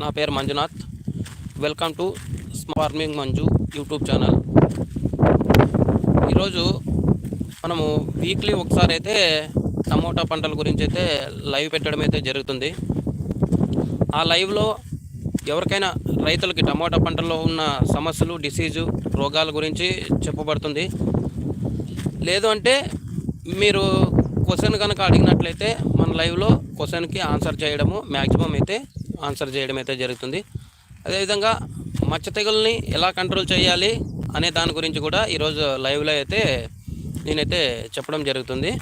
నా పేరు Manjunath. Welcome to farming Manju YouTube channel. ఈరోజు మనము వీక్లీ ఒకసారి అయితే టమోటా పంటల గురించి అయితే లైవ్ పెట్టడం అయితే జరుగుతుంది. ఆ లైవ్లో ఎవరికైనా రైతులకి టమోటా పంటల్లో ఉన్న సమస్యలు డిసీజు రోగాల గురించి చెప్పబడుతుంది. లేదు అంటే మీరు క్వశ్చన్ కనుక అడిగినట్లయితే మన లైవ్లో క్వశ్చన్కి ఆన్సర్ చేయడము మ్యాక్సిమం అయితే ఆన్సర్ చేయడం అయితే జరుగుతుంది. అదేవిధంగా మచ్చ తెగుల్ని ఎలా కంట్రోల్ చేయాలి అనే దాని గురించి కూడా ఈరోజు లైవ్లో అయితే నేనైతే చెప్పడం జరుగుతుంది.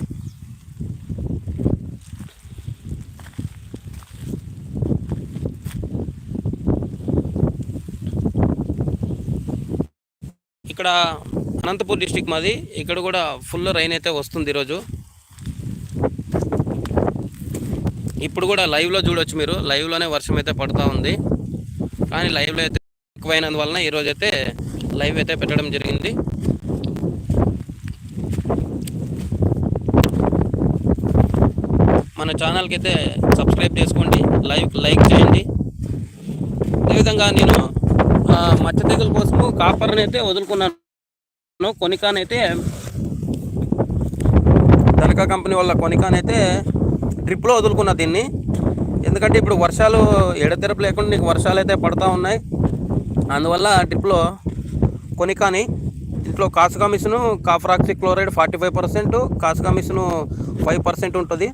ఇక్కడ అనంతపూర్ డిస్టిక్ మాది. ఇక్కడ కూడా ఫుల్ రైన్ అయితే వస్తుంది ఈరోజు. ఇప్పుడు కూడా లైవ్లో చూడొచ్చు మీరు. లైవ్లోనే వర్షం అయితే పడుతూ ఉంది. కానీ లైవ్లో అయితే ఎక్కువైనందువలన ఈరోజు అయితే లైవ్ అయితే పెట్టడం జరిగింది. మన ఛానల్కి అయితే సబ్స్క్రైబ్ చేసుకోండి. లైవ్ లైక్ చేయండి. అదేవిధంగా నేను మచ్చ తెగుల కోసము కాపర్ని అయితే వదులుకున్నాను. కొనికానైతే ధనకా కంపెనీ వల్ల కొనికానైతే డ్రిప్లో వదులుకున్నా దీన్ని. ఎందుకంటే ఇప్పుడు వర్షాలు ఎడతెరపు లేకుండా నీకు వర్షాలు అయితే పడుతూ ఉన్నాయి. అందువల్ల డ్రిప్లో కొనికాని ఇంట్లో కాసుకామిస్ను copper oxy chloride forty five percent కాసుకామిస్ను five percent ఉంటుంది.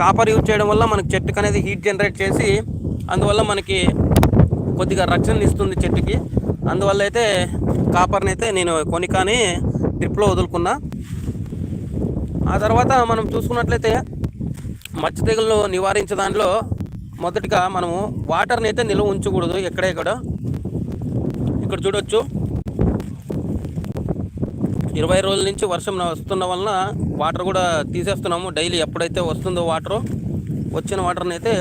కాపర్ యూజ్ చేయడం వల్ల మనకి చెట్టుకు అనేది హీట్ జనరేట్ చేసి అందువల్ల మనకి కొద్దిగా రక్షణ ఇస్తుంది చెట్టుకి. అందువల్ల అయితే కాపర్ని అయితే నేను కొనికాని ట్రిప్లో వదులుకున్నా. ఆ తర్వాత మనం చూసుకున్నట్లయితే మచ్చ తెగుళ్ళు నివారించే దాంట్లో మొదటిగా మనము వాటర్ని అయితే నిల్వ ఉంచకూడదు ఎక్కడే కూడా. ఇక్కడ చూడొచ్చు. ఇరవై రోజుల నుంచి వర్షం వస్తున్న వలన వాటర్ కూడా తీసేస్తున్నాము. డైలీ ఎప్పుడైతే వస్తుందో వాటర్ వచ్చిన వాటర్ని అయితే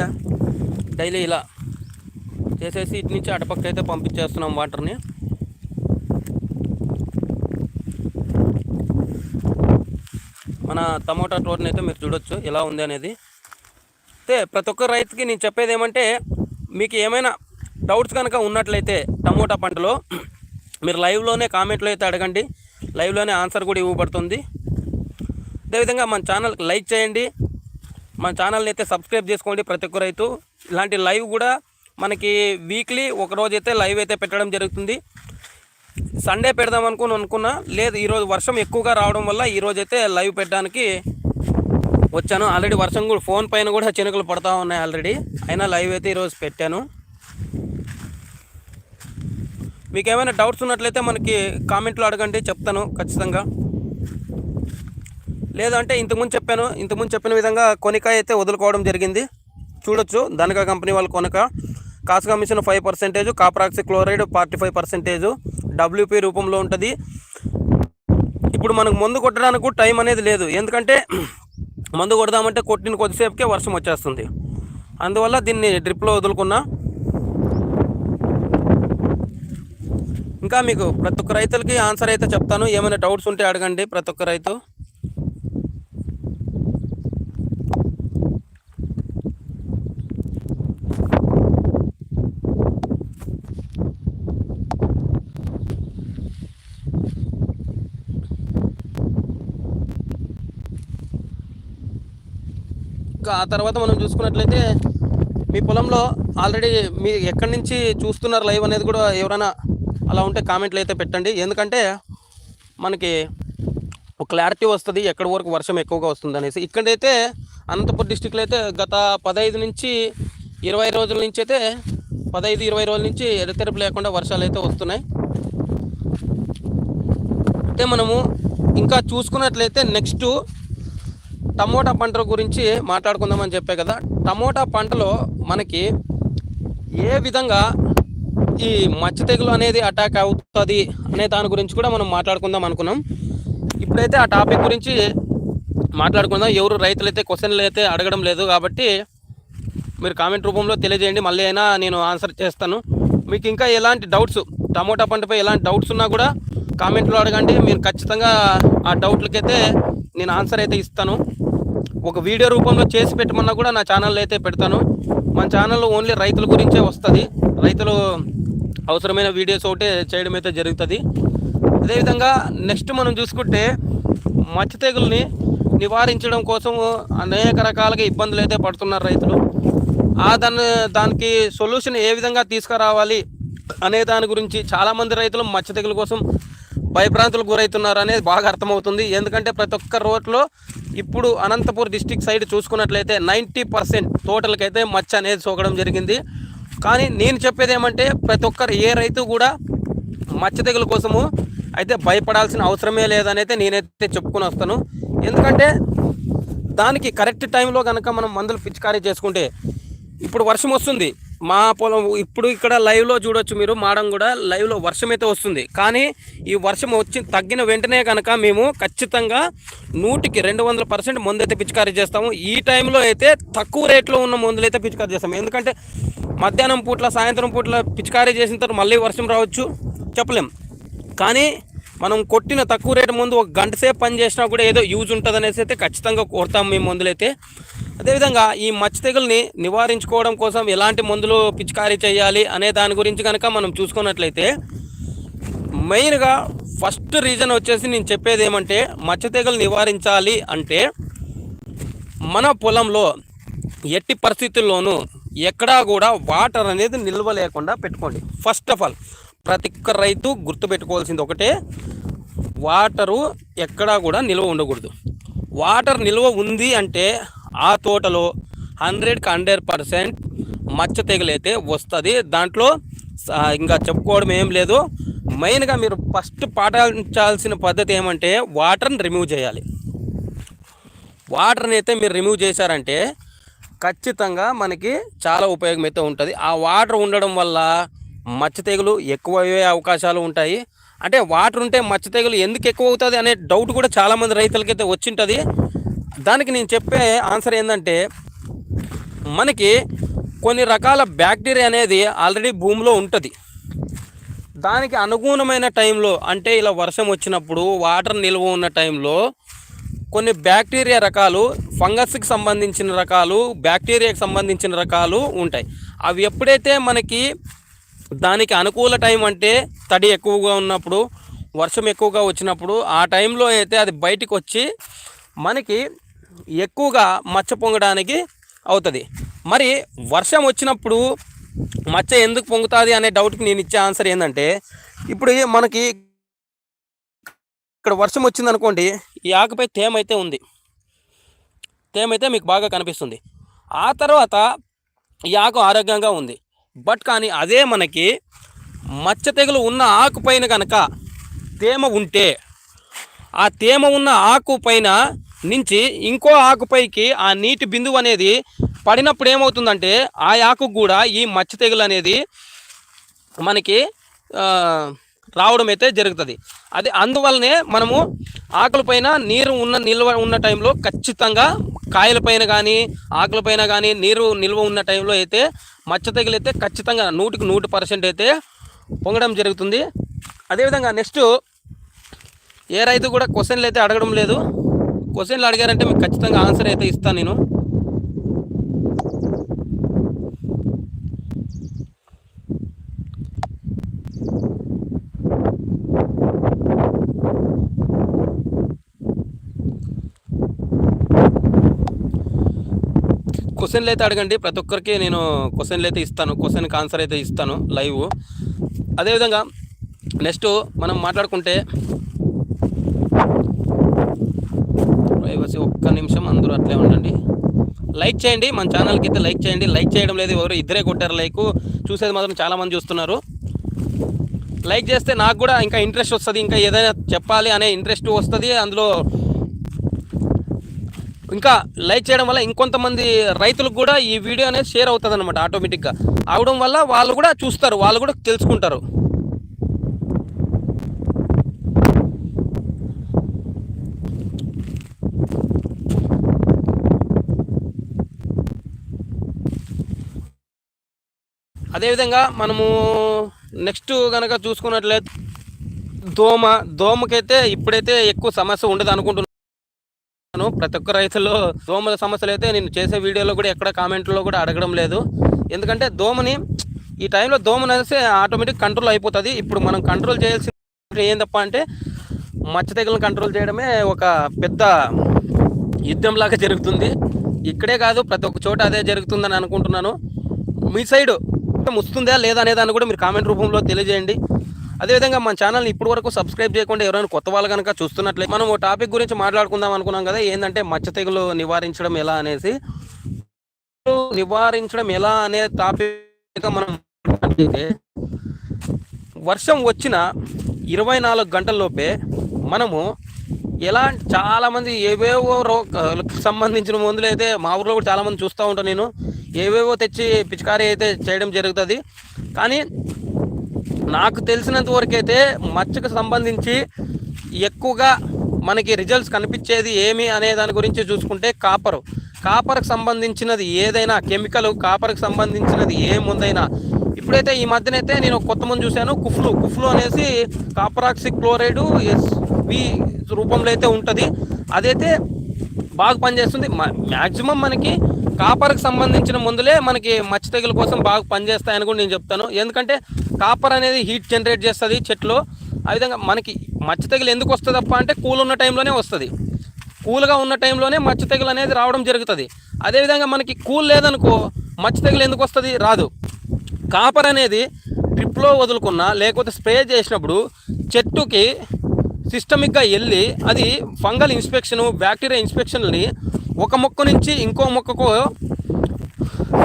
డైలీ ఇలా చేసేసి ఇటు నుంచి అటుపక్క అయితే పంపించేస్తున్నాం వాటర్ని. మన టమోటా తోటని అయితే మీరు చూడొచ్చు ఎలా ఉంది అనేది. అయితే ప్రతి ఒక్క రైతుకి నేను చెప్పేది ఏమంటే మీకు ఏమైనా డౌట్స్ కనుక ఉన్నట్లయితే టమోటా పంటలో మీరు లైవ్లోనే కామెంట్లో అయితే అడగండి. లైవ్లోనే ఆన్సర్ కూడా ఇవ్వబడుతుంది. అదేవిధంగా మన ఛానల్కి లైక్ చేయండి. మన ఛానల్ని అయితే సబ్స్క్రైబ్ చేసుకోండి ప్రతి ఒక్క రైతు. ఇలాంటి లైవ్ కూడా మనకి వీక్లీ ఒక రోజు అయితే లైవ్ అయితే పెట్టడం జరుగుతుంది. సండే పెడదాం అనుకుని అనుకున్నా. లేదు ఈరోజు వర్షం ఎక్కువగా రావడం వల్ల ఈరోజు అయితే లైవ్ పెట్టడానికి వచ్చాను. ఆల్రెడీ వర్షం కూడా ఫోన్ పైన కూడా చినుకులు పడతా ఉన్నాయి ఆల్రెడీ అయినా లైవ్ అయితే ఈరోజు పెట్టాను. మీకు ఏమైనా డౌట్స్ ఉన్నట్లయితే మనకి కామెంట్లో అడగండి చెప్తాను ఖచ్చితంగా. లేదంటే ఇంతకుముందు చెప్పాను ఇంతకుముందు చెప్పిన విధంగా కొనిక అయితే వదులుకోవడం జరిగింది. చూడొచ్చు ధనక కంపెనీ వాళ్ళ కొనక. Kasugamycin five percentage copper oxy chloride forty five percentage WP రూపంలో ఉంటుంది. ఇప్పుడు మనకు మందు కొట్టడానికి టైం అనేది లేదు. ఎందుకంటే మందు కొడదామంటే కొట్టిన కొద్దిసేపుకే వర్షం వచ్చేస్తుంది. అందువల్ల దీన్ని డ్రిప్లో వదులుకున్నా. ఇంకా మీకు ప్రతి ఒక్క రైతులకి ఆన్సర్ అయితే చెప్తాను. ఏమైనా డౌట్స్ ఉంటే అడగండి ప్రతి ఒక్క రైతు. ఆ తర్వాత మనం చూసుకున్నట్లయితే మీ పొలంలో ఆల్రెడీ మీ ఎక్కడి నుంచి చూస్తున్నారు లైవ్ అనేది కూడా ఎవరైనా అలా ఉంటే కామెంట్లు అయితే పెట్టండి. ఎందుకంటే మనకి ఒక క్లారిటీ వస్తుంది ఎక్కడి వరకు వర్షం ఎక్కువగా వస్తుంది అనేసి. ఇక్కడైతే అనంతపురం డిస్టిక్లో అయితే గత పదహైదు నుంచి ఇరవై రోజుల నుంచి అయితే పదహైదు ఇరవై రోజుల నుంచి ఎడతెరపు లేకుండా వర్షాలు అయితే వస్తున్నాయి. అయితే మనము ఇంకా చూసుకున్నట్లయితే నెక్స్ట్ టమోటా పంట గురించి మాట్లాడుకుందామని చెప్పే కదా. టమోటా పంటలో మనకి ఏ విధంగా ఈ మచ్చ తెగులు అనేది అటాక్ అవుతుంది అనే దాని గురించి కూడా మనం మాట్లాడుకుందాం అనుకున్నాం. ఇప్పుడైతే ఆ టాపిక్ గురించి మాట్లాడుకుందాం. ఎవరు రైతులు అయితే క్వశ్చన్లు అయితే అడగడం లేదు కాబట్టి మీరు కామెంట్ రూపంలో తెలియజేయండి. మళ్ళీ అయినా నేను ఆన్సర్ చేస్తాను. మీకు ఇంకా ఎలాంటి డౌట్స్ టమోటా పంటపై ఎలాంటి డౌట్స్ ఉన్నా కూడా కామెంట్లో అడగండి. మీరు ఖచ్చితంగా ఆ డౌట్లకైతే నేను ఆన్సర్ అయితే ఇస్తాను. ఒక వీడియో రూపంలో చేసి పెట్టమన్నా కూడా నా ఛానల్లో అయితే పెడతాను. మన ఛానల్లో ఓన్లీ రైతుల గురించే వస్తుంది. రైతులు అవసరమైన వీడియోస్ ఒకటే చేయడం అయితే జరుగుతుంది. అదేవిధంగా నెక్స్ట్ మనం చూసుకుంటే మచ్చ తెగుల్ని నివారించడం కోసం అనేక రకాలుగా ఇబ్బందులు అయితే పడుతున్నారు రైతులు. ఆ దాన్ని దానికి సొల్యూషన్ ఏ విధంగా తీసుకురావాలి అనే దాని గురించి చాలామంది రైతులు మచ్చ తెగుల కోసం భయభ్రాంతులకు గురవుతున్నారు అనేది బాగా అర్థమవుతుంది. ఎందుకంటే ప్రతి ఒక్క రోడ్లో ఇప్పుడు అనంతపూర్ డిస్టిక్ సైడ్ చూసుకున్నట్లయితే నైంటీ పర్సెంట్ తోటలకైతే మచ్చ అనేది సోకడం జరిగింది. కానీ నేను చెప్పేది ఏమంటే ప్రతి ఒక్కరు ఏ రైతు కూడా మచ్చ తెగుల కోసము అయితే భయపడాల్సిన అవసరమే లేదనైతే నేనైతే చెప్పుకొని వస్తాను. ఎందుకంటే దానికి కరెక్ట్ టైంలో కనుక మనం మందులు పిచికారీ చేసుకుంటే ఇప్పుడు వర్షం వస్తుంది. మా పొలం ఇప్పుడు ఇక్కడ లైవ్లో చూడొచ్చు మీరు మాడం కూడా లైవ్లో వర్షం అయితే వస్తుంది. కానీ ఈ వర్షం వచ్చి తగ్గిన వెంటనే కనుక మేము ఖచ్చితంగా నూటికి రెండు వందల పర్సెంట్ మందు అయితే పిచికారీ చేస్తాము. ఈ టైంలో అయితే తక్కువ రేట్లో ఉన్న మందులు అయితే పిచికారీ చేస్తాము. ఎందుకంటే మధ్యాహ్నం పూట్ల సాయంత్రం పూట్ల పిచికారీ చేసిన తర్వాత మళ్ళీ వర్షం రావచ్చు. చెప్పలేం. కానీ మనం కొట్టిన తక్కువ రేటు ముందు ఒక గంట సేపు పని చేసినా కూడా ఏదో యూజ్ ఉంటుంది అనేసి అయితే ఖచ్చితంగా కొడతాం మేము మందులైతే అదేవిధంగా ఈ మచ్చ తెగుల్ని నివారించుకోవడం కోసం ఎలాంటి మందులు పిచికారీ చేయాలి అనే దాని గురించి కనుక మనం చూసుకున్నట్లయితే మెయిన్గా ఫస్ట్ రీజన్ వచ్చేసి నేను చెప్పేది ఏమంటే మచ్చ తెగులు నివారించాలి అంటే మన పొలంలో ఎట్టి పరిస్థితుల్లోనూ ఎక్కడా కూడా వాటర్ అనేది నిల్వ లేకుండా పెట్టుకోండి. ఫస్ట్ ఆఫ్ ఆల్ ప్రతి ఒక్క రైతు గుర్తుపెట్టుకోవాల్సింది ఒకటే వాటరు ఎక్కడా కూడా నిల్వ ఉండకూడదు. వాటర్ నిల్వ ఉంది అంటే ఆ తోటలో హండ్రెడ్కి హండ్రెడ్ పర్సెంట్ మచ్చ తెగులైతే వస్తుంది. దాంట్లో ఇంకా చెప్పుకోవడం ఏం లేదు. మెయిన్గా మీరు ఫస్ట్ పాటించాల్సిన పద్ధతి ఏమంటే వాటర్ని రిమూవ్ చేయాలి. వాటర్ని అయితే మీరు రిమూవ్ చేశారంటే ఖచ్చితంగా మనకి చాలా ఉపయోగం అయితే ఉంటుంది. ఆ వాటర్ ఉండడం వల్ల మచ్చ తెగులు ఎక్కువ అయ్యే అవకాశాలు ఉంటాయి. అంటే వాటర్ ఉంటే మచ్చ తెగులు ఎందుకు ఎక్కువ అవుతుంది అనే డౌట్ కూడా చాలామంది రైతులకైతే వచ్చింటుంది. దానికి నేను చెప్పే ఆన్సర్ ఏంటంటే మనకి కొన్ని రకాల బ్యాక్టీరియా అనేది ఆల్రెడీ భూమిలో ఉంటుంది. దానికి అనుగుణమైన టైంలో అంటే ఇలా వర్షం వచ్చినప్పుడు వాటర్ నిల్వ ఉన్న టైంలో కొన్ని బ్యాక్టీరియా రకాలు ఫంగస్కి సంబంధించిన రకాలు బ్యాక్టీరియాకి సంబంధించిన రకాలు ఉంటాయి. అవి ఎప్పుడైతే మనకి దానికి అనుకూల టైం అంటే తడి ఎక్కువగా ఉన్నప్పుడు వర్షం ఎక్కువగా వచ్చినప్పుడు ఆ టైంలో అయితే అది బయటికి వచ్చి మనకి ఎక్కువగా మచ్చ పొంగడానికి అవుతుంది. మరి వర్షం వచ్చినప్పుడు మచ్చ ఎందుకు పొంగుతుంది అనే డౌట్కి నేను ఇచ్చే ఆన్సర్ ఏంటంటే ఇప్పుడు మనకి ఇక్కడ వర్షం వచ్చింది అనుకోండి ఈ ఆకుపై తేమ అయితే ఉంది. తేమ అయితే మీకు బాగా కనిపిస్తుంది. ఆ తర్వాత ఈ ఆకు ఆరోగ్యంగా ఉంది. బట్ కానీ అదే మనకి మచ్చ తెగులు ఉన్న ఆకు పైన కనుక తేమ ఉంటే ఆ తేమ ఉన్న ఆకు పైన నుంచి ఇంకో ఆకుపైకి ఆ నీటి బిందువు అనేది పడినప్పుడు ఏమవుతుందంటే ఆ ఆకు కూడా ఈ మచ్చ తెగులు అనేది మనకి రావడం అయితే జరుగుతుంది. అది అందువల్లనే మనము ఆకులపైన నీరు ఉన్న నిల్వ ఉన్న టైంలో ఖచ్చితంగా కాయలపైన కానీ ఆకులపైన కానీ నీరు నిల్వ ఉన్న టైంలో అయితే మచ్చ తెగులైతే ఖచ్చితంగా నూటికి నూటి పర్సెంట్ అయితే పొంగడం జరుగుతుంది. అదేవిధంగా నెక్స్ట్ ఏ రైతు కూడా క్వశ్చన్లు అయితే అడగడం లేదు. క్వశ్చన్లు అడిగారంటే మీకు ఖచ్చితంగా ఆన్సర్ అయితే ఇస్తాను నేను. క్వశ్చన్లు అయితే అడగండి ప్రతి ఒక్కరికి నేను క్వశ్చన్లు అయితే ఇస్తాను క్వశ్చన్కి ఆన్సర్ అయితే ఇస్తాను లైవ్. అదేవిధంగా నెక్స్ట్ మనం మాట్లాడుకుంటే ప్రైవసీ ఒక్క నిమిషం అందరూ అట్లే ఉండండి. లైక్ చేయండి మన ఛానల్కి అయితే లైక్ చేయండి. లైక్ చేయడం లేదు ఎవరు ఇద్దరే కొట్టారు లైక్. చూసేది మాత్రం చాలామంది చూస్తున్నారు. లైక్ చేస్తే నాకు కూడా ఇంకా ఇంట్రెస్ట్ వస్తుంది ఇంకా ఏదైనా చెప్పాలి అనే ఇంట్రెస్ట్ వస్తుంది అందులో ఇంకా లైక్ చేయడం వల్ల ఇంకొంతమంది రైతులకు కూడా ఈ వీడియో అనేది షేర్ అవుతుంది అనమాట ఆటోమేటిక్గా. అవడం వల్ల వాళ్ళు కూడా చూస్తారు వాళ్ళు కూడా తెలుసుకుంటారు. అదేవిధంగా మనము నెక్స్ట్ కనుక చూసుకున్నట్లయితే దోమ దోమకైతే ఇప్పుడైతే ఎక్కువ సమస్య ఉండదు అనుకుంటున్నాను. ప్రతి ఒక్క రైతుల్లో దోమల సమస్యలు అయితే నేను చేసే వీడియోలో కూడా ఎక్కడ కామెంట్లో కూడా అడగడం లేదు. ఎందుకంటే దోమని ఈ టైంలో దోమ అనేసి ఆటోమేటిక్ కంట్రోల్ అయిపోతుంది. ఇప్పుడు మనం కంట్రోల్ చేయాల్సిన ఏం తప్ప అంటే మచ్చ తెగులను కంట్రోల్ చేయడమే ఒక పెద్ద యుద్ధంలాగా జరుగుతుంది. ఇక్కడే కాదు ప్రతి ఒక్క చోట అదే జరుగుతుందని అనుకుంటున్నాను. మీ సైడు వస్తుందా లేదా అనేదాన్ని కూడా మీరు కామెంట్ రూపంలో తెలియజేయండి. అదేవిధంగా మన ఛానల్ని ఇప్పుడు వరకు సబ్స్క్రైబ్ చేయకుండా ఎవరైనా కొత్త వాళ్ళు కనుక చూస్తున్నట్లయితే మనం ఓ టాపిక్ గురించి మాట్లాడుకుందాం అనుకున్నాం కదా ఏంటంటే మచ్చ తెగులు నివారించడం ఎలా అనేసి. నివారించడం ఎలా అనే టాపిక్ మనం వర్షం వచ్చిన ఇరవై నాలుగు గంటల్లోపే మనము ఎలా చాలామంది ఏవేవో రోగాలకు సంబంధించిన మందులు అయితే మా ఊర్లో కూడా చాలామంది చూస్తూ ఉంటాను నేను. ఏవేవో తెచ్చి పిచికారీ అయితే చేయడం జరుగుతుంది. కానీ నాకు తెలిసినంత వరకు అయితే మచ్చకు సంబంధించి ఎక్కువగా మనకి రిజల్ట్స్ కనిపించేది ఏమి అనే దాని గురించి చూసుకుంటే కాపరు కాపర్కి సంబంధించినది ఏదైనా కెమికల్ కాపర్కి సంబంధించినది ఏముందైనా ఇప్పుడైతే ఈ మధ్యనైతే నేను కొత్త ముందు చూశాను కుఫ్లు. కుఫ్లు అనేసి కాపరాక్సిక్ క్లోరైడ్ ఎస్ వి రూపంలో అయితే ఉంటుంది. అదైతే బాగా పనిచేస్తుంది. మ్యాక్సిమం మనకి కాపర్కి సంబంధించిన మందులే మనకి మచ్చ తెగుల కోసం బాగా పనిచేస్తాయని కూడా నేను చెప్తాను. ఎందుకంటే కాపర్ అనేది హీట్ జనరేట్ చేస్తుంది చెట్లు. ఆ విధంగా మనకి మచ్చ తెగులు ఎందుకు వస్తుంది అప్ప అంటే కూల్ ఉన్న టైంలోనే వస్తుంది. కూల్గా ఉన్న టైంలోనే మచ్చ తెగులు అనేది రావడం జరుగుతుంది. అదేవిధంగా మనకి కూల్ లేదనుకో మచ్చ తెగులు ఎందుకు వస్తుంది? రాదు. కాపర్ అనేది డ్రిప్లో వదులుకున్న లేకపోతే స్ప్రే చేసినప్పుడు చెట్టుకి సిస్టమిక్గా వెళ్ళి అది ఫంగల్ ఇన్స్పెక్షను బ్యాక్టీరియా ఇన్స్పెక్షన్ని ఒక మొక్క నుంచి ఇంకో మొక్కకు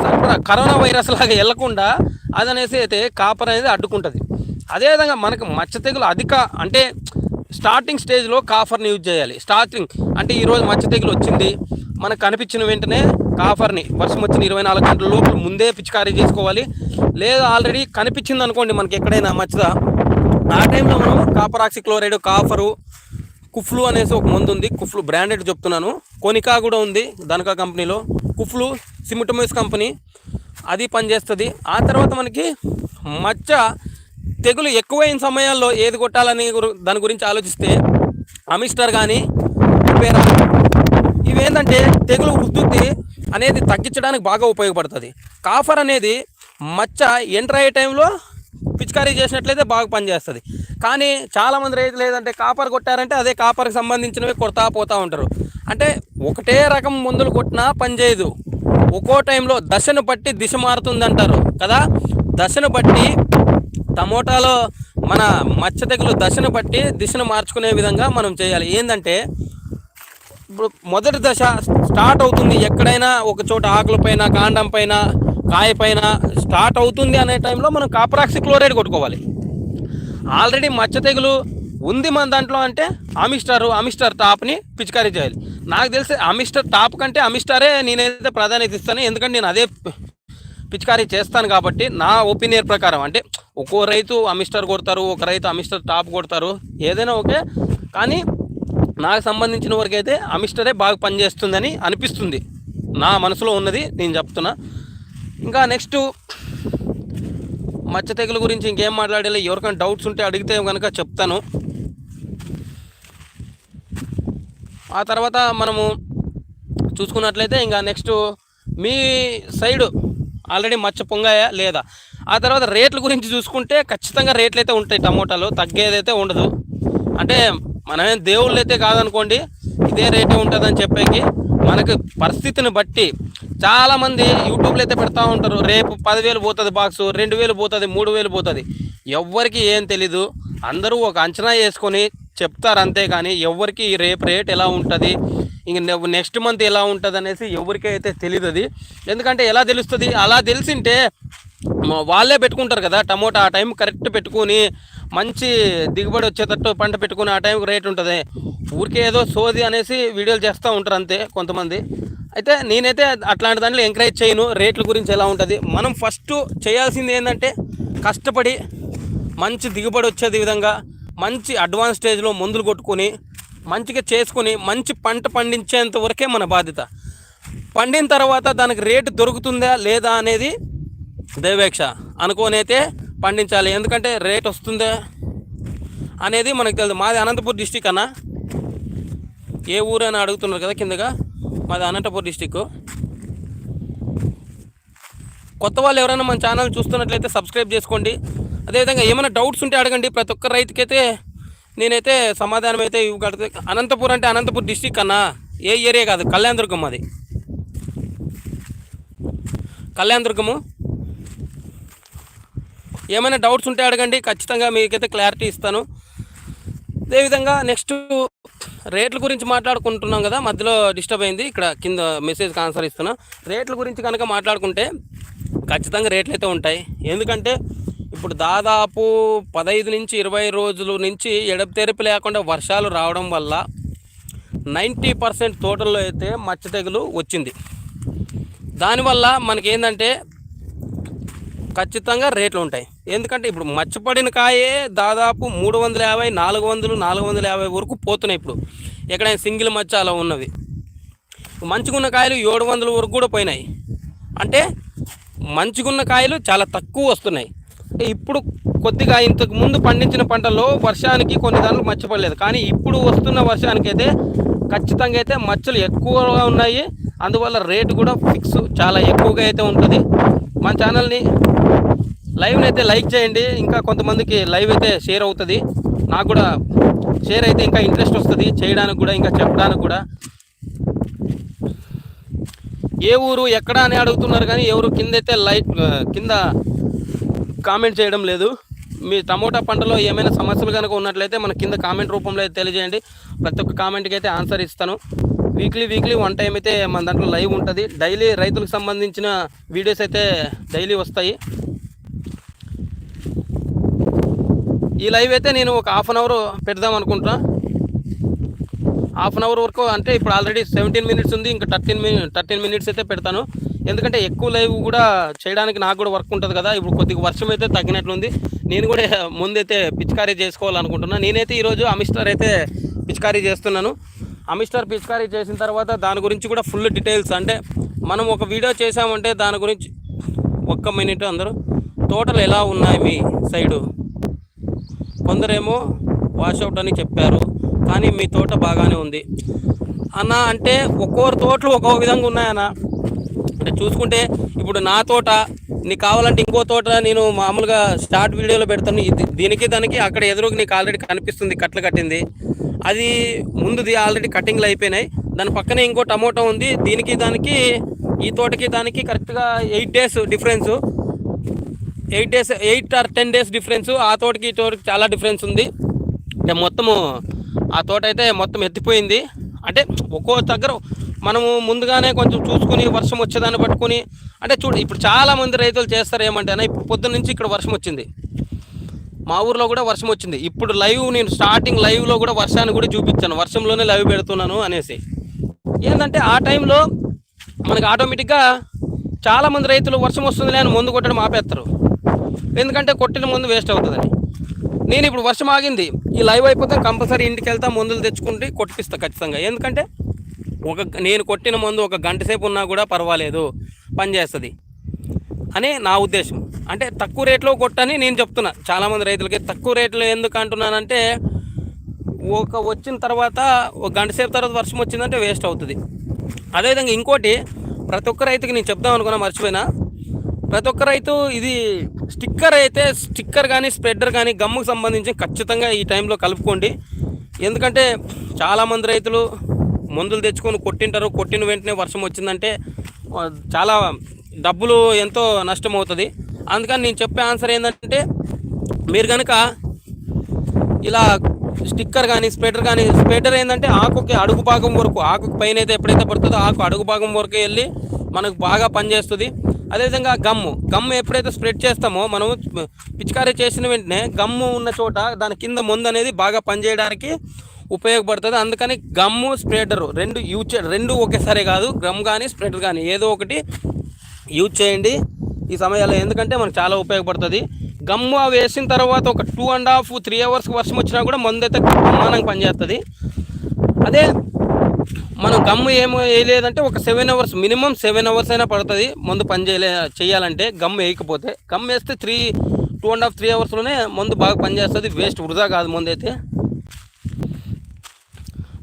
సరఫరా కరోనా వైరస్ లాగా వెళ్ళకుండా అది అనేసి అయితే కాపర్ అనేది అడ్డుకుంటుంది. అదేవిధంగా మనకు మచ్చ తెగులు అధిక అంటే స్టార్టింగ్ స్టేజ్లో కాఫర్ని యూజ్ చేయాలి. స్టార్టింగ్ అంటే ఈరోజు మచ్చ తెగులు వచ్చింది మనకు కనిపించిన వెంటనే కాఫర్ని వర్షం వచ్చిన ఇరవై నాలుగు గంటల లోపల ముందే పిచికారీ చేసుకోవాలి. లేదా ఆల్రెడీ కనిపించింది అనుకోండి మనకి ఎక్కడైనా మచ్చదా ఆ టైంలో మనం కాపర్ ఆక్సిక్లోరైడ్ కాఫరు కుఫ్లు అనేసి ఒక మందు ఉంది. కుఫ్లు బ్రాండెడ్ చెప్తున్నాను. కొనికా కూడా ఉంది ధనకా కంపెనీలో. కుఫ్లు సిమిటమోస్ కంపెనీ. అది పనిచేస్తుంది. ఆ తర్వాత మనకి మచ్చ తెగులు ఎక్కువైన సమయాల్లో ఏది కొట్టాలని దాని గురించి ఆలోచిస్తే అమిస్టర్ కానీ పేరా ఇవేంటంటే తెగులు వృద్ధి అనేది తగ్గించడానికి బాగా ఉపయోగపడుతుంది. కాఫర్ అనేది మచ్చ ఎంటర్ అయ్యే టైంలో పిచికారీ చేసినట్లయితే బాగా పనిచేస్తుంది. కానీ చాలామంది రైతులు ఏదంటే కాపర్ కొట్టారంటే అదే కాపర్కి సంబంధించినవి కొడతా పోతూ ఉంటారు. అంటే ఒకటే రకం మందులు కొట్టినా పనిచేయదు ఒక్కో టైంలో దశను బట్టి దిశ మారుతుంది అంటారు కదా? దశను బట్టి టమోటాలో మన మచ్చ తెగులు దశను బట్టి దిశను మార్చుకునే విధంగా మనం చేయాలి. ఏంటంటే ఇప్పుడు మొదటి దశ స్టార్ట్ అవుతుంది ఎక్కడైనా ఒక చోట ఆకులపైన కాండం పైన కాయ పైన స్టార్ట్ అవుతుంది అనే టైంలో మనం కాపరాక్సి క్లోరైడ్ కొట్టుకోవాలి. ఆల్రెడీ మచ్చ తెగులు ఉంది మన దాంట్లో అంటే అమిస్టార్ అమిస్టర్ టాప్ని పిచికారీ చేయాలి. నాకు తెలిసి అమిస్టర్ టాప్ కంటే అమిస్టారే నేనైతే ప్రాధాన్యత ఇస్తాను. ఎందుకంటే నేను అదే పిచికారీ చేస్తాను కాబట్టి నా ఒపీనియన్ ప్రకారం అంటే ఒక్కో రైతు అమిస్టర్ కొడతారు ఒక రైతు అమిస్టర్ టాప్ కొడతారు ఏదైనా ఓకే. కానీ నాకు సంబంధించిన వరకు అయితే అమిస్టరే బాగా పనిచేస్తుందని అనిపిస్తుంది. నా మనసులో ఉన్నది నేను చెప్తున్నా. ఇంకా నెక్స్ట్ మచ్చ తెగులు గురించి ఇంకేం మాట్లాడాలి? ఎవరికైనా డౌట్స్ ఉంటే అడిగితే కనుక చెప్తాను. ఆ తర్వాత మనము చూసుకున్నట్లయితే ఇంకా నెక్స్ట్ మీ సైడు ఆల్రెడీ మచ్చ పొంగాయా? లేదా? ఆ తర్వాత రేట్ల గురించి చూసుకుంటే ఖచ్చితంగా రేట్లు అయితే ఉంటాయి టమోటాలు. తగ్గేదైతే ఉండదు. అంటే మనమేం దేవుళ్ళు అయితే కాదనుకోండి ఇదే రేటే ఉంటుందని చెప్పేకి మనకు పరిస్థితిని బట్టి చాలామంది యూట్యూబ్లో అయితే పెడతా ఉంటారు రేపు పదివేలు పోతుంది బాక్సు రెండు వేలు పోతుంది మూడు వేలు పోతుంది. ఎవ్వరికి ఏం తెలీదు. అందరూ ఒక అంచనా వేసుకొని చెప్తారు అంతే కానీ ఎవరికి రేపు రేట్ ఎలా ఉంటుంది ఇంక నెక్స్ట్ మంత్ ఎలా ఉంటుంది అనేసి ఎవరికైతే అయితే తెలియదు అది ఎందుకంటే ఎలా తెలుస్తుంది? అలా తెలిసింటే వాళ్ళే పెట్టుకుంటారు కదా టమోటా ఆ టైం కరెక్ట్ పెట్టుకొని మంచి దిగుబడి వచ్చేటట్టు పంట పెట్టుకుని ఆ టైంకి రేట్ ఉంటుంది. ఊరికే ఏదో సోది అనేసి వీడియోలు చేస్తూ ఉంటారు అంతే కొంతమంది. అయితే నేనైతే అట్లాంటి దాంట్లో ఎంకరేజ్ చేయను. రేట్ల గురించి ఎలా ఉంటుంది? మనం ఫస్ట్ చేయాల్సింది ఏంటంటే కష్టపడి మంచి దిగుబడి వచ్చేది విధంగా మంచి అడ్వాన్స్ స్టేజ్లో మందులు కొట్టుకొని మంచిగా చేసుకొని మంచి పంట పండించేంత వరకే మన బాధ్యత. పండిన తర్వాత దానికి రేటు దొరుకుతుందా లేదా అనేది దైవేక్ష అనుకోనైతే పండించాలి. ఎందుకంటే రేట్ వస్తుందే అనేది మనకు తెలియదు మాది అనంతపూర్ డిస్టిక్ అన్న. ఏ ఊరు అని అడుగుతున్నారు కదా కిందగా? మాది అనంతపూర్ డిస్టిక్. కొత్త వాళ్ళు ఎవరైనా మన ఛానల్ చూస్తున్నట్లయితే సబ్స్క్రైబ్ చేసుకోండి. అదేవిధంగా ఏమైనా డౌట్స్ ఉంటే అడగండి. ప్రతి ఒక్క రైతుకైతే నేనైతే సమాధానం అయితే ఇవ్వగలుగుతా. అనంతపూర్ అంటే అనంతపూర్ డిస్టిక్ అన్నా. ఏ ఏరియా కాదు? కళ్యాణదుర్గం అది కళ్యాణదుర్గము. ఏమైనా డౌట్స్ ఉంటే అడగండి ఖచ్చితంగా మీకైతే క్లారిటీ ఇస్తాను. అదేవిధంగా నెక్స్ట్ రేట్ల గురించి మాట్లాడుకుంటున్నాం కదా మధ్యలో డిస్టర్బ్ అయింది ఇక్కడ కింద మెసేజ్కి ఆన్సర్ ఇస్తున్నా. రేట్ల గురించి కనుక మాట్లాడుకుంటే ఖచ్చితంగా రేట్లు అయితే ఉంటాయి. ఎందుకంటే ఇప్పుడు దాదాపు పదహైదు నుంచి ఇరవై రోజుల నుంచి ఎడతెరిపి లేకుండా వర్షాలు రావడం వల్ల నైంటీ పర్సెంట్ తోటల్లో అయితే మచ్చ తెగులు వచ్చింది. దానివల్ల మనకి ఏంటంటే ఖచ్చితంగా రేట్లు ఉంటాయి. ఎందుకంటే ఇప్పుడు మచ్చపడిన కాయే దాదాపు మూడు వందల యాభై నాలుగు వందలు నాలుగు వందల యాభై వరకు పోతున్నాయి ఇప్పుడు. ఎక్కడైనా సింగిల్ మచ్చ అలా ఉన్నవి. మంచుకున్న కాయలు ఏడు వందల వరకు కూడా పోయినాయి. అంటే మంచుకున్న కాయలు చాలా తక్కువ వస్తున్నాయి. అంటే ఇప్పుడు కొద్దిగా ఇంతకు ముందు పండించిన పంటల్లో వర్షానికి కొన్ని దాంట్లో మచ్చపడలేదు. కానీ ఇప్పుడు వస్తున్న వర్షానికైతే ఖచ్చితంగా అయితే మచ్చలు ఎక్కువగా ఉన్నాయి. అందువల్ల రేటు కూడా ఫిక్స్ చాలా ఎక్కువగా అయితే ఉంటుంది. మన ఛానల్ని లైవ్ని అయితే లైక్ చేయండి. ఇంకా కొంతమందికి లైవ్ అయితే షేర్ అవుతుంది. నాకు కూడా షేర్ అయితే ఇంకా ఇంట్రెస్ట్ వస్తుంది. చేయడానికి కూడా ఇంకా చెప్పడానికి కూడా. ఏ ఊరు ఎక్కడ అని అడుగుతున్నారు కానీ ఎవరు కింద అయితే లైక్ కింద కామెంట్ చేయడం లేదు. మీ టమోటా పంటలో ఏమైనా సమస్యలు కనుక ఉన్నట్లయితే మన కింద కామెంట్ రూపంలో అయితే తెలియజేయండి. ప్రతి ఒక్క కామెంట్కి అయితే ఆన్సర్ ఇస్తాను. వీక్లీ వీక్లీ వన్ టైం అయితే మన దాంట్లో లైవ్ ఉంటుంది. డైలీ రైతులకు సంబంధించిన వీడియోస్ అయితే డైలీ వస్తాయి. ఈ లైవ్ అయితే నేను ఒక హాఫ్ అన్ అవర్ పెడదాం అనుకుంటున్నా. హాఫ్ అన్ అవర్ వరకు అంటే ఇప్పుడు ఆల్రెడీ సెవెంటీన్ మినిట్స్ ఉంది. ఇంకా థర్టీన్ మిని థర్టీన్ మినిట్స్ అయితే పెడతాను. ఎందుకంటే ఎక్కువ లైవ్ కూడా చేయడానికి నాకు కూడా వర్క్ ఉంటుంది కదా. ఇప్పుడు కొద్దిగా వర్షం అయితే తగ్గినట్లుంది. నేను కూడా ముందైతే పిచికారీ చేసుకోవాలనుకుంటున్నాను నేనైతే ఈరోజు అమిస్టర్ అయితే పిచికారీ చేస్తున్నాను. అమిస్టర్ పిస్కారీ చేసిన తర్వాత దాని గురించి కూడా ఫుల్ డీటెయిల్స్. అంటే మనం ఒక వీడియో చేసామంటే దాని గురించి ఒక్క మినిట్ అందరూ. తోటలు ఎలా ఉన్నాయి మీ సైడు? కొందరేమో వాషౌట్ అని చెప్పారు కానీ మీ తోట బాగానే ఉంది. అన్న అంటే ఒక్కొక్క తోటలు ఒక్కో విధంగా ఉన్నాయన్న. అంటే చూసుకుంటే ఇప్పుడు నా తోట నీకు కావాలంటే ఇంకో తోట నేను మామూలుగా స్టార్ట్ వీడియోలో పెడతాను. ఇది దీనికి దానికి అక్కడ ఎదురుగా నీకు ఆల్రెడీ కనిపిస్తుంది కట్లు కట్టింది. అది ముందుది ఆల్రెడీ కటింగ్లు అయిపోయినాయి. దాని పక్కనే ఇంకో టమోటా ఉంది. దీనికి దానికి ఈ తోటకి దానికి కరెక్ట్గా eight days difference. Eight days eight or ten days difference. ఆ తోటకి ఈ తోటకి చాలా డిఫరెన్స్ ఉంది. అంటే మొత్తము ఆ తోట అయితే మొత్తం ఎత్తిపోయింది. అంటే ఒక్కో దగ్గర మనము ముందుగానే కొంచెం చూసుకుని వర్షం వచ్చేదాన్ని పట్టుకొని అంటే చూడు ఇప్పుడు చాలా మంది రైతులు చేస్తారు ఏమంటే ఇప్పుడు పొద్దున్న నుంచి ఇక్కడ వర్షం వచ్చింది. మా ఊర్లో కూడా వర్షం వచ్చింది. ఇప్పుడు లైవ్ నేను స్టార్టింగ్ లైవ్లో కూడా వర్షాన్ని కూడా చూపించాను. వర్షంలోనే లైవ్ పెడుతున్నాను అనేసి. ఏంటంటే ఆ టైంలో మనకి ఆటోమేటిక్గా చాలా మంది రైతులు వర్షం వస్తుందిలే అని మందు కొట్టడం ఆపేస్తారు. ఎందుకంటే కొట్టిన ముందు వేస్ట్ అవుతుందని. నేను ఇప్పుడు వర్షం ఆగింది. ఈ లైవ్ అయిపోతే కంపల్సరీ ఇంటికి వెళ్తా మందులు తెచ్చుకుంటే కొట్టిస్తా ఖచ్చితంగా. ఎందుకంటే ఒక నేను కొట్టిన మందు ఒక గంట సేపు ఉన్నా కూడా పర్వాలేదు. పనిచేస్తుంది. అని నా ఉద్దేశం. అంటే తక్కువ రేట్లో కొట్టని నేను చెప్తున్నా. చాలామంది రైతులకి తక్కువ రేట్లో ఎందుకు అంటున్నానంటే ఒక వచ్చిన తర్వాత ఒక గంట సేపు తర్వాత వర్షం వచ్చిందంటే వేస్ట్ అవుతుంది. అదేవిధంగా ఇంకోటి ప్రతి ఒక్క రైతుకి నేను చెప్దాం అనుకున్నా మర్చిపోయినా. ప్రతి ఒక్క రైతు ఇది స్టిక్కర్ అయితే స్టిక్కర్ కానీ స్ప్రెడ్డర్ కానీ గమ్ముకు సంబంధించి ఖచ్చితంగా ఈ టైంలో కలుపుకోండి. ఎందుకంటే చాలామంది రైతులు మందులు తెచ్చుకొని కొట్టింటారు. కొట్టిన వెంటనే వర్షం వచ్చిందంటే చాలా డబ్బులు ఎంతో నష్టం అవుతుంది అందుకని నేను చెప్పే ఆన్సర్ ఏంటంటే మీరు కనుక ఇలా స్టిక్కర్ కానీ స్పెటర్ కానీ స్ప్రెడర్ ఏంటంటే ఆకుకి అడుగు భాగం వరకు ఆకు పైన అయితే ఎప్పుడైతే పడుతుందో ఆకు అడుగు భాగం వరకు వెళ్ళి మనకు బాగా పనిచేస్తుంది. అదేవిధంగా గమ్ము గమ్ము ఎప్పుడైతే స్ప్రెడ్ చేస్తామో మనం పిచికారీ చేసిన వెంటనే గమ్ము ఉన్న చోట దాని కింద ముందు అనేది బాగా పనిచేయడానికి ఉపయోగపడుతుంది. అందుకని గమ్ము స్ప్రెడరు రెండు యూజ్ రెండు ఒకేసారి కాదు గమ్ కానీ స్ప్రెడర్ కానీ ఏదో ఒకటి యూజ్ చేయండి ఈ సమయాల్లో. ఎందుకంటే మనకు చాలా ఉపయోగపడుతుంది. గమ్ము వేసిన తర్వాత ఒక టూ అండ్ హాఫ్ త్రీ అవర్స్కి వర్షం వచ్చినా కూడా మందు అయితే బ్రహ్మాండంగా పనిచేస్తుంది. అదే మనం గమ్ము ఏమో వేయలేదంటే ఒక seven hours minimum seven hours అయినా పడుతుంది మందు పని చేయలే చేయాలంటే గమ్ వేయకపోతే. గమ్ వేస్తే three two and half three అవర్స్లోనే మందు బాగా పనిచేస్తుంది. వేస్ట్ వృధా కాదు మందు అయితే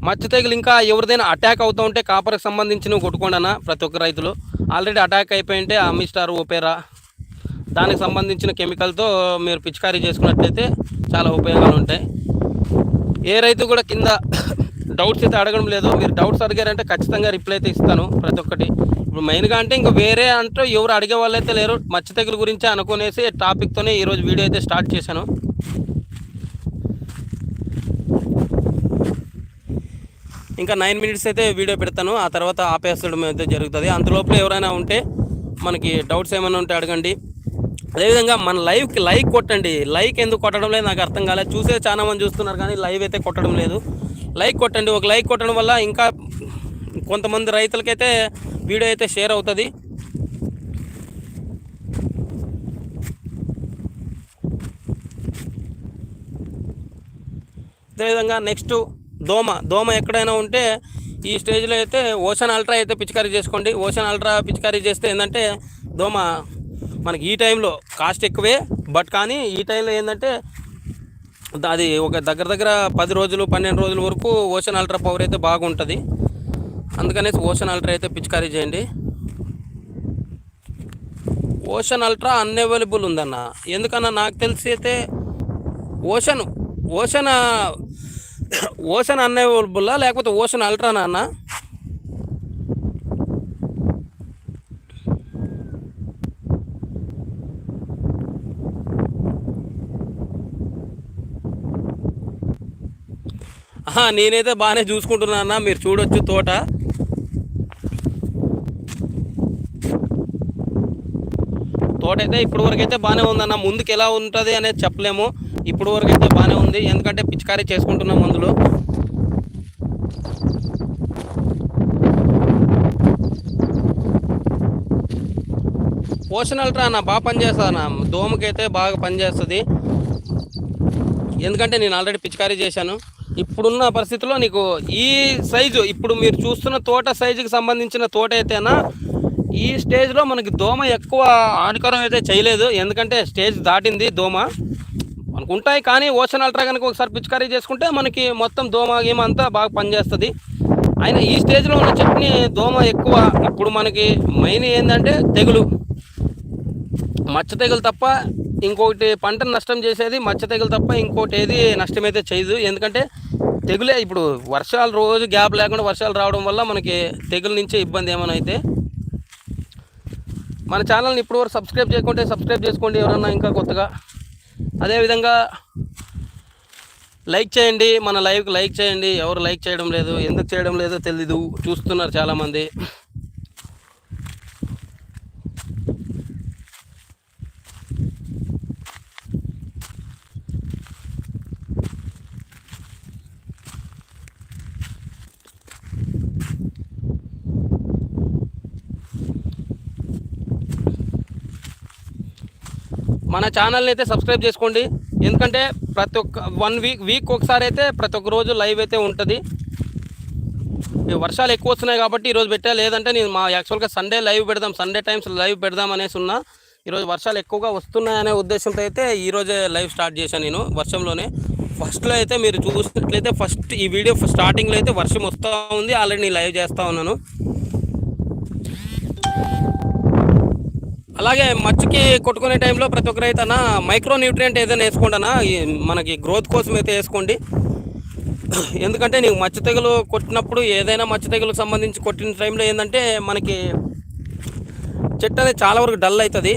మచ్చ తెగులు ఇంకా ఎవరిదైనా అటాక్ అవుతూ ఉంటే కాపర్కి సంబంధించినవి కొట్టుకోండి అన్న ప్రతి ఒక్క రైతులు. ఆల్రెడీ అటాక్ అయిపోయింటే అమిస్టార్ ఓపెరా దానికి సంబంధించిన కెమికల్తో మీరు పిచికారీ చేసుకున్నట్లయితే చాలా ఉపయోగాలు ఉంటాయి. ఏ రైతు కూడా కింద డౌట్స్ అయితే అడగడం లేదు. మీరు డౌట్స్ అడిగారంటే ఖచ్చితంగా రిప్లై అయితే ఇస్తాను ప్రతి ఒక్కటి. ఇప్పుడు మెయిన్గా అంటే ఇంకా వేరే అంటే ఎవరు అడిగే వాళ్ళు అయితే లేరు. మచ్చ తెగులు గురించి అనుకునేసి టాపిక్తోనే ఈరోజు వీడియో అయితే స్టార్ట్ చేశాను. ఇంకా నైన్ మినిట్స్ అయితే వీడియో పెడతాను. ఆ తర్వాత ఆపేస్తడం అయితే జరుగుతుంది. అంతలోపల ఎవరైనా ఉంటే మనకి డౌట్స్ ఏమైనా ఉంటే అడగండి. అదేవిధంగా మన లైవ్కి లైక్ కొట్టండి. లైక్ ఎందుకు కొట్టడం లేదు నాకు అర్థం కాలేదు. చూసే చాలా మంది చూస్తున్నారు కానీ లైవ్ అయితే కొట్టడం లేదు. లైక్ కొట్టండి. ఒక లైక్ కొట్టడం వల్ల ఇంకా కొంతమంది రైతులకైతే వీడియో అయితే షేర్ అవుతుంది. అదేవిధంగా నెక్స్ట్ దోమ దోమ ఎక్కడైనా ఉంటే ఈ స్టేజ్లో అయితే ఓషన్ అల్ట్రా అయితే పిచికారీ చేసుకోండి. ఓషన్ అల్ట్రా పిచికారీ చేస్తే ఏంటంటే దోమ మనకి ఈ టైంలో కాస్ట్ ఎక్కువే. బట్ కానీ ఈ టైంలో ఏంటంటే అది ఒక దగ్గర దగ్గర పది రోజులు పన్నెండు రోజుల వరకు ఓషన్ అల్ట్రా పవర్ అయితే బాగుంటుంది. అందుకనేసి ఓషన్ అల్ట్రా అయితే పిచికారీ చేయండి. ఓషన్ అల్ట్రా అన్అవైలబుల్ ఉందన్న. ఎందుకన్నా నాకు తెలిసి అయితే ఓషన్ ఓషన్ ఓషన్ అన్అవైలబుల్లా లేకపోతే ఓషన్ అల్ట్రానా అన్న నేనైతే బాగానే చూసుకుంటున్నా అన్న మీరు చూడొచ్చు తోట. తోట అయితే ఇప్పటివరకు అయితే బాగానే ఉందన్న ముందుకు ఎలా ఉంటుంది అనేది చెప్పలేము. ఇప్పుడు వరకు అయితే బాగానే ఉంది. ఎందుకంటే పిచికారీ చేసుకుంటున్నాం మందులు పోషన్ అల్ట్రా అన్న బాగా పనిచేస్తుంది అన్న. దోమకైతే బాగా పనిచేస్తుంది ఎందుకంటే నేను ఆల్రెడీ పిచికారీ చేశాను. ఇప్పుడున్న పరిస్థితిలో నీకు ఈ సైజు ఇప్పుడు మీరు చూస్తున్న తోట సైజుకి సంబంధించిన తోట అయితేనా ఈ స్టేజ్లో మనకి దోమ ఎక్కువ హానికరం అయితే చేయలేదు. ఎందుకంటే స్టేజ్ దాటింది దోమ. మనకు ఉంటాయి కానీ ఓషన్ అల్ట్రా కనుక ఒకసారి పిచికారీ చేసుకుంటే మనకి మొత్తం దోమ గీమ అంతా బాగా పనిచేస్తుంది. అయినా ఈ స్టేజ్లో ఉన్న చెట్టుని దోమ ఎక్కువ. ఇప్పుడు మనకి మెయిన్ ఏంటంటే తెగులు. మచ్చ తెగులు తప్ప ఇంకొకటి పంటను నష్టం చేసేది మచ్చ తెగులు తప్ప ఇంకోటి ఏది నష్టమైతే చేయదు. ఎందుకంటే తెగులే ఇప్పుడు వర్షాలు రోజు గ్యాప్ లేకుండా వర్షాలు రావడం వల్ల మనకి తెగుల నుంచే ఇబ్బంది ఏమైనా అయితే. మన ఛానల్ని ఇప్పుడు వరకు సబ్స్క్రైబ్ చేయకుంటే సబ్స్క్రైబ్ చేసుకోండి ఎవరన్నా ఇంకా కొత్తగా. అదేవిధంగా లైక్ చేయండి మన లైవ్కి లైక్ చేయండి. ఎవరు లైక్ చేయడం లేదు ఎందుకు చేయడం లేదో తెలీదు. చూస్తున్నారు చాలామంది. మన ఛానల్ని అయితే సబ్స్క్రైబ్ చేసుకోండి. ఎందుకంటే ప్రతి ఒక్క వన్ వీక్ వీక్ ఒకసారి అయితే ప్రతి ఒక్క రోజు లైవ్ అయితే ఉంటుంది. వర్షాలు ఎక్కువ వస్తున్నాయి కాబట్టి ఈరోజు పెట్టా. లేదంటే నేను మా యాక్చువల్గా సండే లైవ్ పెడదాం సండే టైమ్స్ లైవ్ పెడదాం అనేసి ఉన్నా. ఈరోజు వర్షాలు ఎక్కువగా వస్తున్నాయనే ఉద్దేశంతో అయితే ఈరోజే లైవ్ స్టార్ట్ చేశాను నేను వర్షంలోనే. ఫస్ట్లో అయితే మీరు చూసినట్లయితే ఫస్ట్ ఈ వీడియో స్టార్టింగ్లో అయితే వర్షం వస్తూ ఉంది. ఆల్రెడీ నేను లైవ్ చేస్తూ ఉన్నాను. అలాగే మచ్చికి కొట్టుకునే టైంలో ప్రతి ఒక్క రైతన్న మైక్రో న్యూట్రియంట్ ఏదైనా వేసుకోండినా మనకి గ్రోత్ కోసం అయితే వేసుకోండి. ఎందుకంటే నీకు మచ్చ తెగులు కొట్టినప్పుడు ఏదైనా మచ్చ తెగులకు సంబంధించి కొట్టిన టైంలో ఏంటంటే మనకి చెట్టు అనేది చాలా వరకు డల్ అవుతుంది.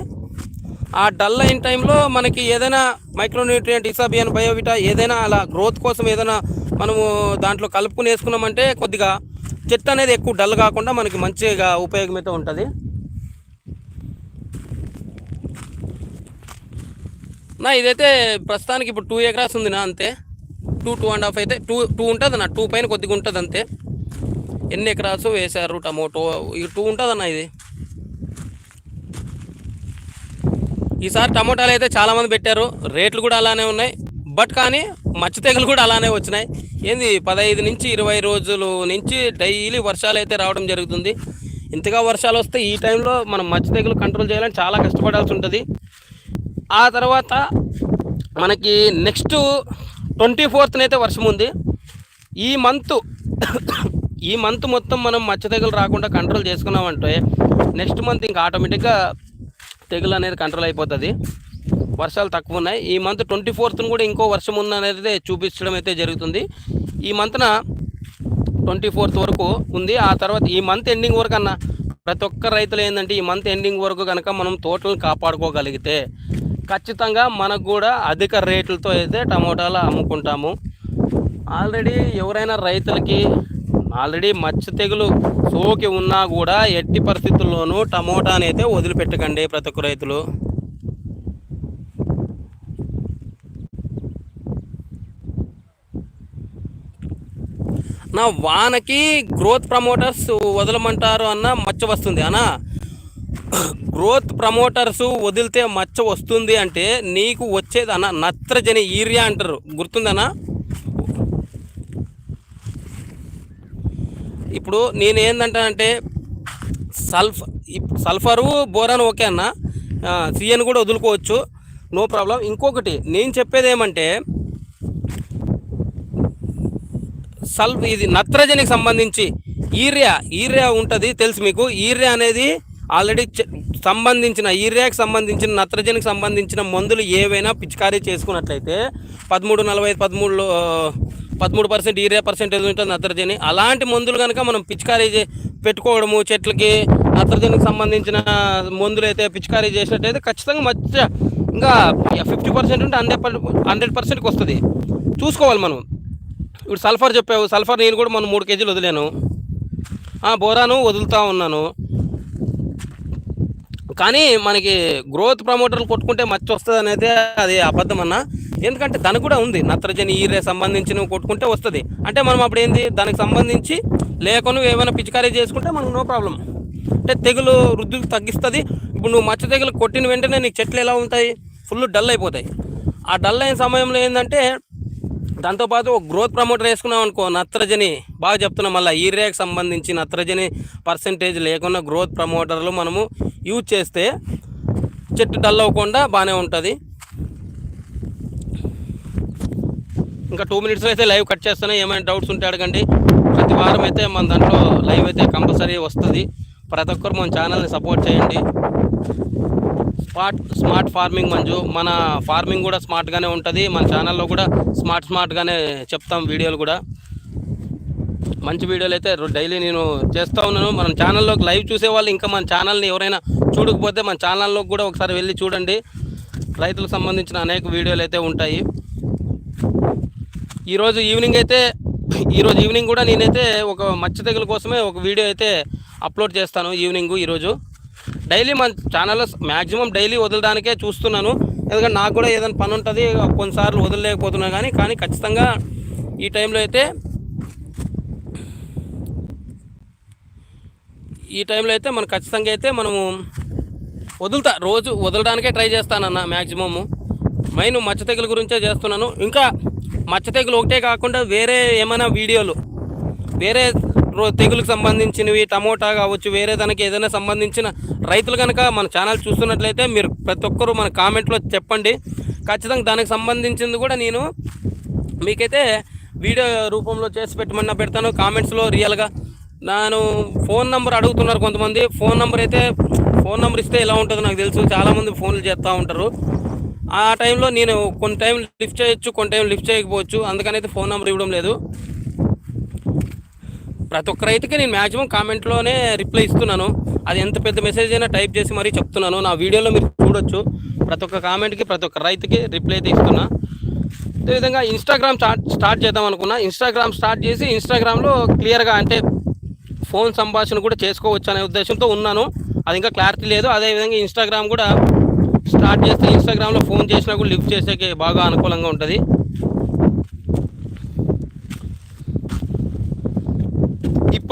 ఆ డల్ అయిన టైంలో మనకి ఏదైనా మైక్రో న్యూట్రియంట్ ఇసాబియన్ బయోవిటా ఏదైనా అలా గ్రోత్ కోసం ఏదైనా మనము దాంట్లో కలుపుకుని వేసుకున్నామంటే కొద్దిగా చెట్టు అనేది ఎక్కువ డల్ కాకుండా మనకి మంచిగా ఉపయోగమైతే ఉంటుంది. నా ఇదైతే ప్రస్తుతానికి ఇప్పుడు టూ ఎకరాస్ ఉంది నా అంతే టూ టూ అండ్ హాఫ్ అయితే టూ టూ ఉంటుంది అన్న టూ పైన కొద్దిగా ఉంటుంది అంతే. ఎన్ని ఎకరాస్ వేశారు టమోటో? టూ ఉంటుంది అన్న ఇది. ఈసారి టమోటాలు అయితే చాలామంది పెట్టారు. రేట్లు కూడా అలానే ఉన్నాయి. బట్ కానీ మచ్చ తెగులు కూడా అలానే వచ్చినాయి. ఏంది పదహైదు నుంచి ఇరవై రోజులు నుంచి డైలీ వర్షాలు అయితే రావడం జరుగుతుంది. ఇంతగా వర్షాలు వస్తే ఈ టైంలో మనం మచ్చ తెగులు కంట్రోల్ చేయాలని చాలా కష్టపడాల్సి ఉంటుంది. ఆ తర్వాత మనకి నెక్స్ట్ ట్వంటీ ఫోర్త్న అయితే వర్షం ఉంది. ఈ మంత్ ఈ మంత్ మొత్తం మనం మచ్చ తెగులు రాకుండా కంట్రోల్ చేసుకున్నామంటే నెక్స్ట్ మంత్ ఇంకా ఆటోమేటిక్గా తెగులు అనేది కంట్రోల్ అయిపోతుంది. వర్షాలు తక్కువ ఉన్నాయి. ఈ మంత్ ట్వంటీ ఫోర్త్న కూడా ఇంకో వర్షం ఉందనేది చూపించడం అయితే జరుగుతుంది. ఈ మంత్న ట్వంటీ ఫోర్త్ వరకు ఉంది. ఆ తర్వాత ఈ మంత్ ఎండింగ్ వరకు అన్న ప్రతి ఒక్క రైతులు ఏంటంటే ఈ మంత్ ఎండింగ్ వరకు కనుక మనం తోటలను కాపాడుకోగలిగితే ఖచ్చితంగా మనకు కూడా అధిక రేట్లతో అయితే టమోటాలు అమ్ముకుంటాము. ఆల్రెడీ ఎవరైనా రైతులకి ఆల్రెడీ మచ్చ తెగులు సోకి ఉన్నా కూడా ఎట్టి పరిస్థితుల్లోనూ టమోటాని అయితే వదిలిపెట్టకండి ప్రతి ఒక్క రైతులు. నా వానకి గ్రోత్ ప్రమోటర్స్ వదలమంటారు అన్న మచ్చ వస్తుంది అన్న? గ్రోత్ ప్రమోటర్స్ వదిలితే మచ్చ వస్తుంది అంటే నీకు వచ్చేది అన్న నత్రజని ఈరియా అంటారు. గుర్తుందనా? ఇప్పుడు నేను ఏంటంటానంటే సల్ఫ్ సల్ఫరు బోరాన్ ఓకే అన్న. సిఎన్ కూడా వదులుకోవచ్చు. No problem. ఇంకొకటి నేను చెప్పేది ఏమంటే సల్ఫ్ ఇది నత్రజనికి సంబంధించి ఈరియా ఈరియా ఉంటుంది తెలుసు మీకు. ఈరియా అనేది ఆల్రెడీ సంబంధించిన ఈరియాకి సంబంధించిన నత్రజనికి సంబంధించిన మందులు ఏవైనా పిచికారీ చేసుకున్నట్లయితే పదమూడు నలభై ఐదు పదమూడులో పదమూడు పర్సెంట్ ఈరియా పర్సెంటేజ్ ఉంటుంది నత్రజని అలాంటి మందులు కనుక మనం పిచికారీ పెట్టుకోవడము చెట్లకి నత్రజనికి సంబంధించిన మందులు అయితే పిచికారీ చేసినట్టయితే ఖచ్చితంగా మధ్య ఇంకా ఫిఫ్టీ పర్సెంట్ ఉంటే హండ్రెడ్ హండ్రెడ్ పర్సెంట్కి వస్తుంది. చూసుకోవాలి మనం. ఇప్పుడు సల్ఫర్ చెప్పావు సల్ఫర్ నేను కూడా మనం మూడు కేజీలు వదిలేను. బోరాను వదులుతూ ఉన్నాను. కానీ మనకి గ్రోత్ ప్రమోటర్లు కొట్టుకుంటే మచ్చ వస్తుంది అనేది అది అబద్ధం అన్న. ఎందుకంటే దానికి కూడా ఉంది. నత్రజని ఈరే సంబంధించిన కొట్టుకుంటే వస్తుంది. అంటే మనం అప్పుడు ఏంది? దానికి సంబంధించి లేకుండా ఏమైనా పిచికారీ చేసుకుంటే మనకు నో ప్రాబ్లం అంటే తెగులు వృద్ధి తగ్గిస్తుంది. ఇప్పుడు నువ్వు మచ్చ తెగులు కొట్టిన వెంటనే నీకు చెట్లు ఎలా ఉంటాయి? ఫుల్ డల్ అయిపోతాయి. ఆ డల్ అయిన సమయంలో ఏంటంటే దాంతోపాటు ఒక గ్రోత్ ప్రమోటర్ వేసుకున్నాం అనుకో నత్రజని. బాగా చెప్తున్నాం మళ్ళీ ఈరియాకి సంబంధించి నత్రజని పర్సంటేజ్ లేకుండా గ్రోత్ ప్రమోటర్లు మనము యూజ్ చేస్తే చెట్టు డల్ అవ్వకుండా బాగానే ఉంటుంది. ఇంకా టూ మినిట్స్లో అయితే లైవ్ కట్ చేస్తాను ఏమైనా డౌట్స్ ఉంటే అడగండి. ప్రతి వారం అయితే మన దాంట్లో లైవ్ అయితే కంపల్సరీ వస్తుంది. ప్రతి ఒక్కరు మన ఛానల్ని సపోర్ట్ చేయండి. Smart smart farming Manju. మన ఫార్మింగ్ కూడా స్మార్ట్గానే ఉంటుంది. మన ఛానల్లో కూడా స్మార్ట్ స్మార్ట్గానే చెప్తాం వీడియోలు కూడా. మంచి వీడియోలు అయితే డైలీ నేను చేస్తూ ఉన్నాను. మన ఛానల్లోకి లైవ్ చూసే వాళ్ళు ఇంకా మన ఛానల్ని ఎవరైనా చూడకపోతే మన ఛానల్లోకి కూడా ఒకసారి వెళ్ళి చూడండి. రైతులకు సంబంధించిన అనేక వీడియోలు అయితే ఉంటాయి. ఈరోజు ఈవినింగ్ అయితే ఈరోజు ఈవినింగ్ కూడా నేనైతే ఒక మచ్చ తెగుల కోసమే ఒక వీడియో అయితే అప్లోడ్ చేస్తాను ఈవినింగ్ ఈరోజు. డైలీ మన ఛానల్లో మ్యాక్సిమం డైలీ వదలడానికే చూస్తున్నాను. ఎందుకంటే నాకు కూడా ఏదైనా పని ఉంటుంది కొన్నిసార్లు వదలలేకపోతున్నా కానీ కానీ ఖచ్చితంగా ఈ టైంలో అయితే ఈ టైంలో అయితే మనం ఖచ్చితంగా అయితే మనము వదులుతా రోజు వదలడానికే ట్రై చేస్తానన్న మ్యాక్సిమము మైన్ మచ్చ తెగుల గురించే చేస్తున్నాను. ఇంకా మచ్చ తెగులు ఒకటే కాకుండా వేరే ఏమైనా వీడియోలు వేరే తెగులకు సంబంధించినవి టమోటా కావచ్చు వేరే దానికి ఏదైనా సంబంధించిన రైతులు కనుక మన ఛానల్ చూస్తున్నట్లయితే మీరు ప్రతి ఒక్కరూ మన కామెంట్లో చెప్పండి. ఖచ్చితంగా దానికి సంబంధించింది కూడా నేను మీకైతే వీడియో రూపంలో చేసి పెట్టమన్నా పెడతాను. కామెంట్స్లో రియల్గా నేను ఫోన్ నెంబర్ అడుగుతున్నారు కొంతమంది. ఫోన్ నెంబర్ అయితే ఫోన్ నెంబర్ ఇస్తే ఎలా ఉంటుందో నాకు తెలుసు. చాలామంది ఫోన్లు చేస్తూ ఉంటారు. ఆ టైంలో నేను కొన్ని టైం లిఫ్ట్ చేయొచ్చు కొన్ని టైం లిఫ్ట్ చేయకపోవచ్చు. అందుకని అయితే ఫోన్ నెంబర్ ఇవ్వడం లేదు. ప్రతి ఒక్క రైతుకి నేను మ్యాక్సిమం కామెంట్లోనే రిప్లై ఇస్తున్నాను. అది ఎంత పెద్ద మెసేజ్ అయినా టైప్ చేసి మరీ చెప్తున్నాను. నా వీడియోలో మీరు చూడొచ్చు. ప్రతి ఒక్క కామెంట్కి ప్రతి ఒక్క రైతుకి రిప్లై అయితే ఇస్తున్నా. అదేవిధంగా ఇన్స్టాగ్రామ్ స్టార్ట్ స్టార్ట్ చేద్దాం అనుకున్నా. ఇన్స్టాగ్రామ్ స్టార్ట్ చేసి ఇన్స్టాగ్రామ్లో క్లియర్గా అంటే ఫోన్ సంభాషణ కూడా చేసుకోవచ్చు అనే ఉద్దేశంతో ఉన్నాను. అది ఇంకా క్లారిటీ లేదు. అదేవిధంగా ఇన్స్టాగ్రామ్ కూడా స్టార్ట్ చేస్తే ఇన్స్టాగ్రామ్లో ఫోన్ చేసినా కూడా లిఫ్ట్ చేసేకి బాగా అనుకూలంగా ఉంటుంది.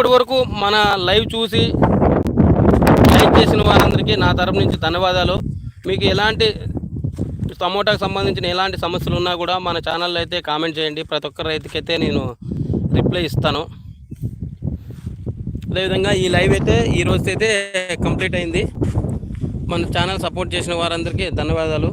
ఇప్పటి వరకు మన లైవ్ చూసి లైక్ చేసిన వారందరికీ నా తరపు నుంచి ధన్యవాదాలు. మీకు ఎలాంటి టమోటాకు సంబంధించిన ఎలాంటి సమస్యలు ఉన్నా కూడా మన ఛానల్లో అయితే కామెంట్ చేయండి. ప్రతి ఒక్క రైతుకైతే నేను రిప్లై ఇస్తాను. అదేవిధంగా ఈ లైవ్ అయితే ఈరోజు అయితే కంప్లీట్ అయింది. మన ఛానల్ సపోర్ట్ చేసిన వారందరికీ ధన్యవాదాలు.